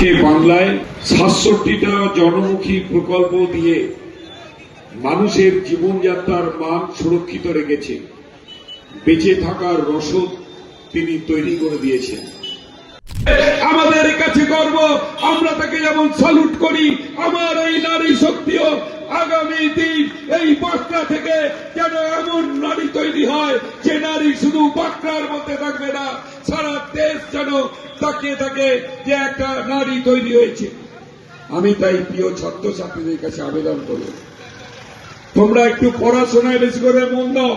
আজকে বাংলায় সাতষট্টিটা জনমুখী প্রকল্প দিয়ে মানুষের জীবনযাত্রার মান সুরক্ষিত রেখেছে। বেঁচে থাকার রসদ তিনি তৈরি করে দিয়েছেন। আমাদের কাছে গর্ব, আমরা তাকে যেমন স্যালুট করি, আমার এই নারী শক্তিও আগামী দিন এই বাঁকড়া থেকে যেন এমন নারী তৈরি হয় যে নারী শুধু বাঁকড়ার মধ্যে থাকবে না, সারা দেশ যেন তাকিয়ে থাকে যে একটা নারী তৈরি হয়েছে। আমি তাই প্রিয় ছাত্রছাত্রীদের কাছে আবেদন করব তোমরা একটু পড়াশোনায় বেশি করে মন দাও।